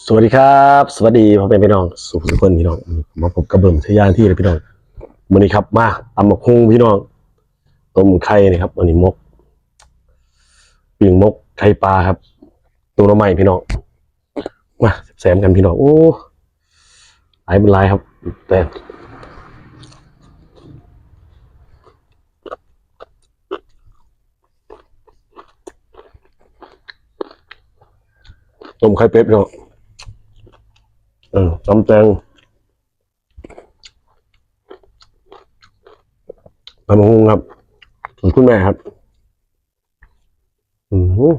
สวัสดีครับ สวัสดีพ่อแม่พี่น้อง สุขทุกคนพี่น้อง มาพบกับเบิ่มทะยานที่เลยพี่น้องวันนี้ครับ มาตำบักฮุ่งพี่น้อง ต้มไข่นี่ครับวันนี้มกปิ่งมกไข่ปลาครับ ตัวละใหม่พี่น้อง มาแซมกันพี่น้อง โอ้หลายเป็นลายครับ แต่ต้มไข่เป็ดพี่น้อง เออตำแตงตำบักฮุงครับคุณแม่ครับ อือหือ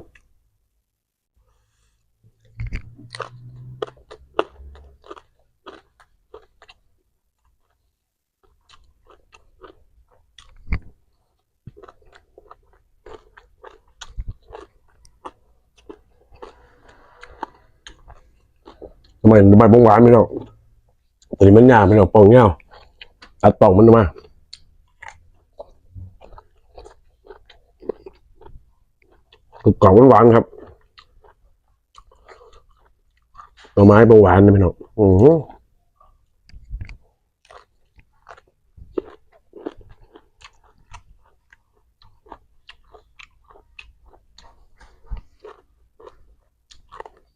ทำไมทำไมบงหวานไม่เนาะตัวนี้มันยากไม่เนาะปองเงี้ยวตัดปองมันมาคือกรอบหวานครับหน่อไม้บงหวานนะพี่น้องอือ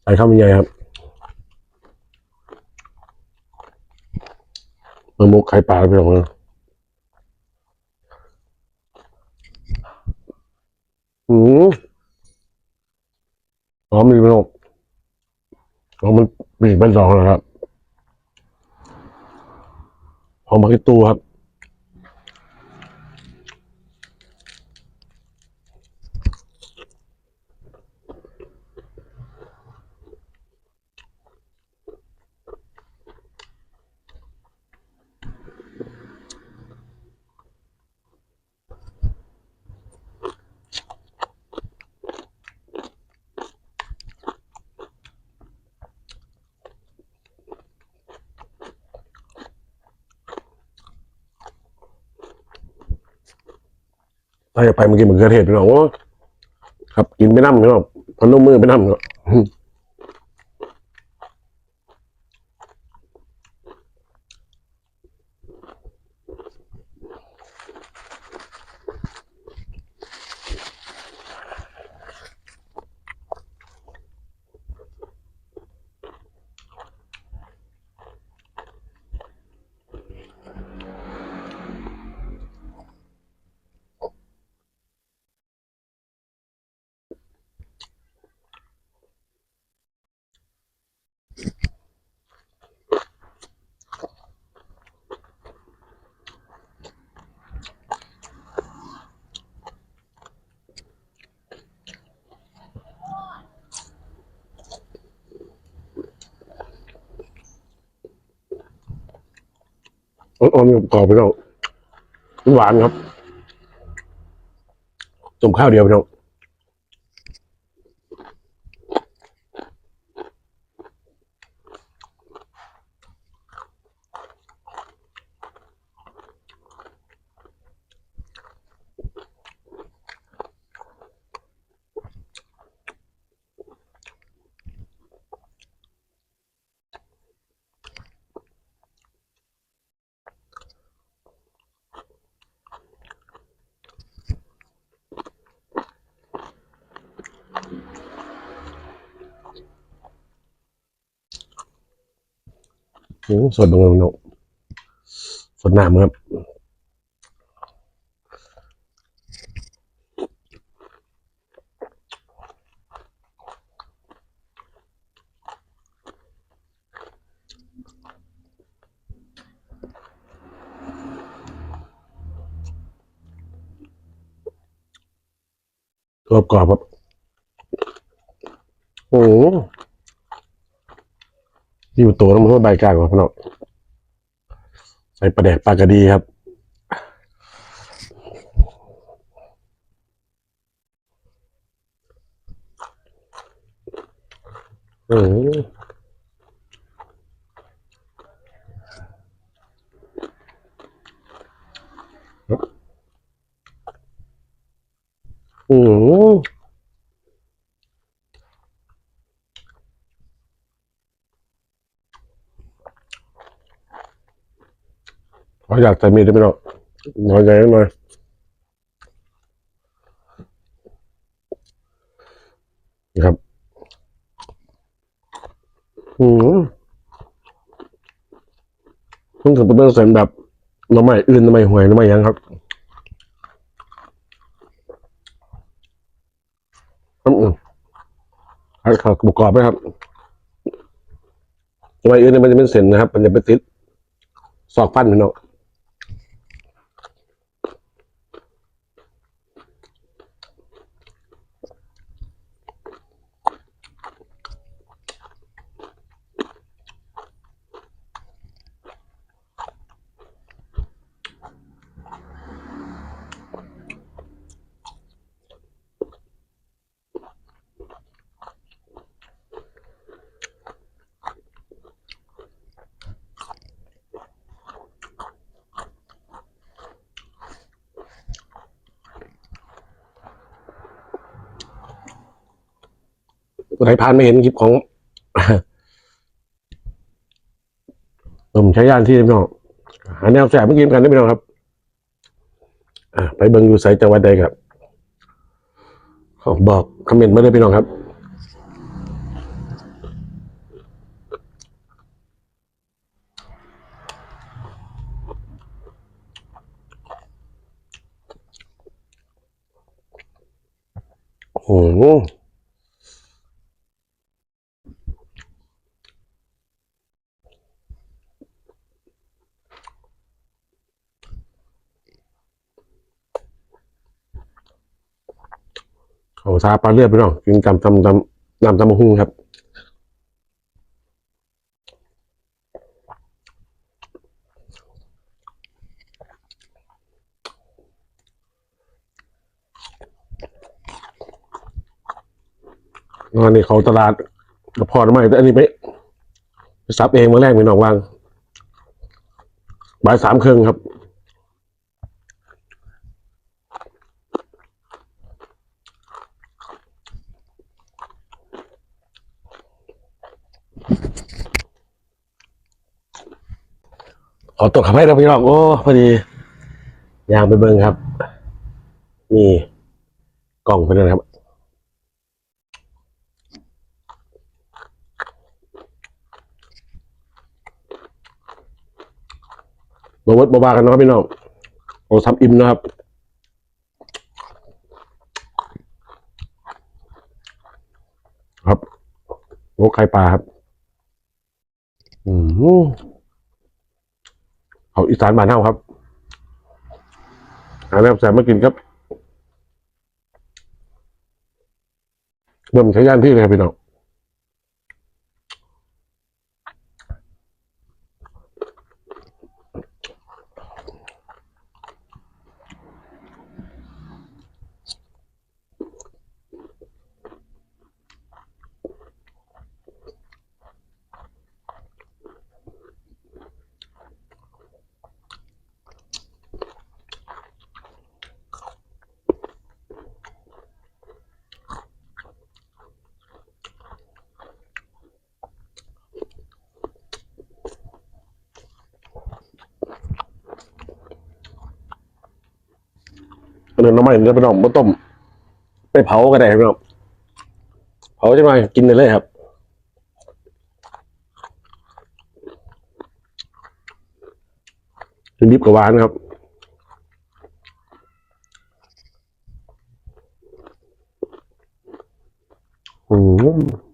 ใส่ข้าวมันใหญ่ครับ มันมุกไข่ปลาไปหรอกนะอืมหอมดีไปหรอกหอมมันปีกเป็นสองนะครับหอมมาที่ตู้ครับ ถ้าจะไปมันกินเหมือนเกิดเหตุพี่น้อกว่าครับกินไปน้ำพี่น้องพนมมือไปน้ำเนาะ อ่อนๆกรอบไปแล้วหวานครับต้มข้าวเดียวไปแล้วอืม สดตรงนั้นเนาะสดน้ำครับกรอบกรอบครับโอ้ โหนี่มันตัวน้ำมันใบกลางครับพี่น้องใส่ปลาแดกปลากระดีครับอืมอืม ขออยากใส่มีดได้ไหมเนาะน้อยใจหน่อยนะครับ อืมเพิ่งถึงเป็นเรื่องเสริมแบบน้ำใหม่อื่นน้ำใหม่หวยน้ำใหม่ยังครับอืมอืมให้ขอประกอบไหมครับน้ำใหม่อื่นมันจะเป็นเส้นนะครับ มันจะเป็นติดซอกฟันพี่น้อง ผู้ใดผ่านไม่เห็นคลิปของผมใช้ยานที่พี่น้องหาแนวแสบเมื่อกี้กันได้พี่น้องครับอ่าไปเบิ่งอยู่ไสจังหวัดใดครับขอบอกคอมเมนต์มาเลยพี่น้องครับโอ้ เขาซาปลาเลือดพี่น้องกินจำจำจำจำจำมะฮุ่งครับอันนี้เขาตลาดกระพาะไม่แต่อันนี้ไปไปซับเองมาแรกมีน้องวางบ่ายสามครึ่งครับ ขอตัวขับให้เราพี่น้องโอ้พอดียางไปเบิ้งครับ นี่กล่องไปเลยนครับ บวชบวากันนะครับพี่น้องโอ้ทำอิ่มนะครับครับโอ้ไข่ปลาครับ อืม เอาอีสานบ้านเฮาครับหาแล้วแสบมากินครับเริ่มใช้ย่านที่เลยครับพี่น้อง อันนั้นน้ำมันจะไปน้องมาต้ม ไปเผาก็ได้ครับน้องเผาจะมากินได้เลยครับเป็นดิบกับหวานครับอืม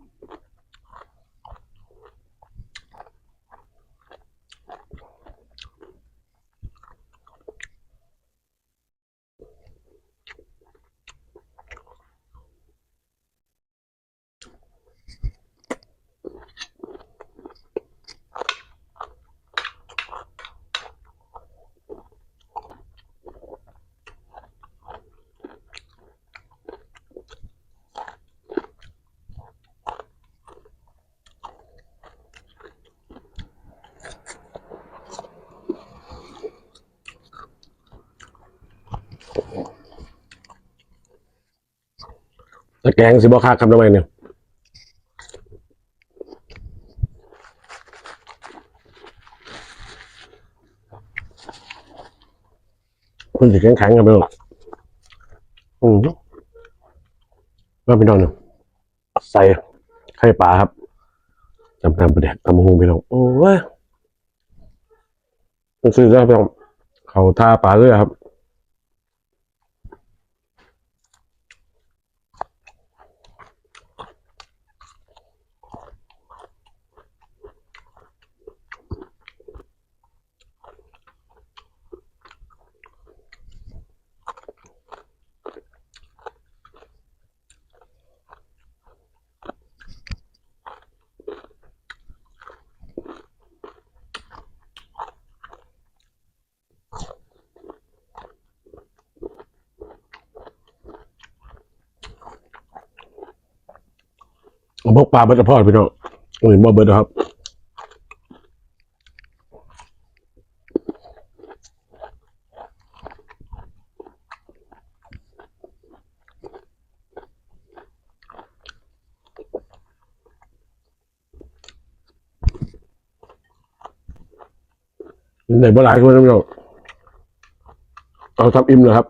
ตะแกงสิบ่คาคำทำไมเนี่ยมันจะแข็งๆกันไปหรอกอืมก็พี่น้องเนี่ยใส่ไข่ปลาครับจำนำประเด็กตำมะฮุงพี่น้องโอ้ยมันซื้อได้พี่น้องเขาท่าปลาเรือครับ พกปลาเบิร์ดพอดพี่น้องเห็นบ่เบิร์ดครับไหนบ่หลายคนนะพี่น้องเอาทับอิ่มเลยครับ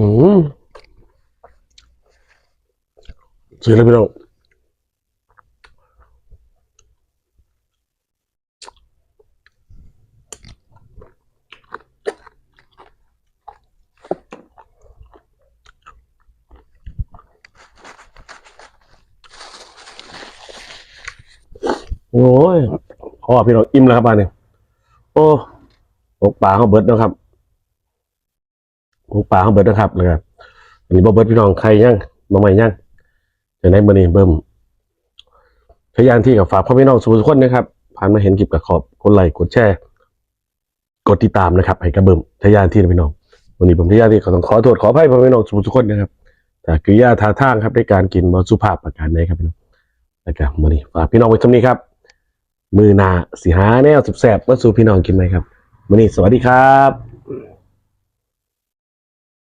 อืมเสียแล้วพี่น้องโอ้ยขอพี่น้องอิ่มแล้วครับบ้านนี้โอ้ตกปลาเขาเบิดนะครับ ตกปลาเขาเบิร์ดนะครับเลยครับอันนี้บ่เบิร์ดพี่น้องใครยังมาใหม่ยังจะได้มื่อนี้เบิ่มพยายามที่กับฝากพ่อพี่น้องสู่ทุกคนนะครับ ผ่านมาเห็นคลิปกับขอบกดไลค์กดแชร์กดติดตามนะครับให้กระเบิ่มทะยานที่นะพี่น้องวันนี้ผมทะยานที่ขอต้องขอโทษขออภัยพ่อพี่น้องสู่ทุกคนนะครับแต่กิริยาท่าทางครับในการกินบสุภาพประการใดครับพี่น้องนะครับวันนี้ฝากพี่น้องไว้เท่านี้ครับ มือนาสีหาแนวสุดแสบมาสู่พี่น้องกินไหมครับวันนี้สวัสดีครับ